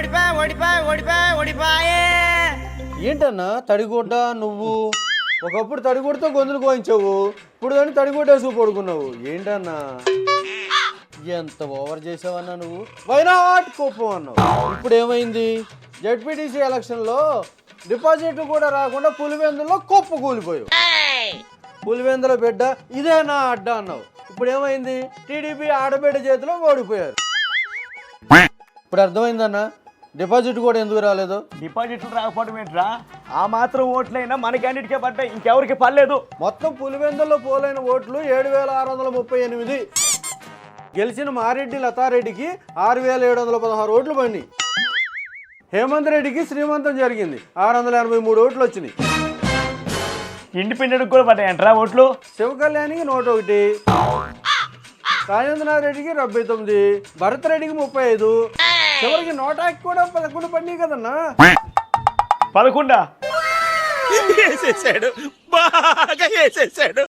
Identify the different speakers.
Speaker 1: ఓడిపా ఓడిపా ఓడిపా ఓడిపాయే.
Speaker 2: ఏంటన్నా తడిగుడ్డ నువ్వు? ఒకప్పుడు తడిగుడ్డతో గొంతులు కోయించావు ఇప్పుడు కానీ తడిగుడ్డేసి పడుకున్నావు. ఏంటన్నా? ఎంత ఓవర్ చేసావన్నా నువ్వు? వైనాట్ కోపం అన్నావు. ఇప్పుడు ఏమైంది జడ్పీటీసీ ఎలక్షన్లో డిపాజిట్లు కూడా రాకుండా పులివెందులో కుప్ప కూలిపోయావు. పులివెందుల బిడ్డ ఇదే నా అడ్డ అన్నావు. ఇప్పుడు ఏమైంది టీడీపీ ఆడబిడ్డ చేతిలో ఓడిపోయారు. ఇప్పుడు అర్థమైందన్నా? డిపాజిట్ కూడా ఎందుకు రాలేదు?
Speaker 3: డిపాజిట్లు రాకపోవడం ఏంట్రా? ఆ మాత్రం ఓట్లైనా మన క్యాండిడేట్కే పడ్డాయి ఇంకెవరికి పర్లేదు
Speaker 2: మొత్తం పులివెందుల్లో పోలైన ఓట్లు ఏడు వేల ఆరు వందల ముప్పై ఎనిమిది. గెలిచిన మారెడ్డి లతారెడ్డికి ఆరు వేల ఏడు వందల పదహారు ఓట్లు పడినాయి. హేమంత్ రెడ్డికి శ్రీమంతం జరిగింది ఆరు వందల ఎనభై మూడు ఓట్లు వచ్చినాయి.
Speaker 3: ఇండిపెండెంట్ కూడా పడ్డాయంట్రా ఓట్లు?
Speaker 2: శివకళ్యాణికి నూట ఒకటి రాజేంద్రనాథ్ రెడ్డికి డెబ్బై తొమ్మిది భరత్ రెడ్డికి ముప్పై ఐదు చివరికి నోటాకి కూడా పదకొండు పడినాయి కదన్నా.
Speaker 3: పదకొండా?
Speaker 1: వేసేసాడు బాగా వేసేసాడు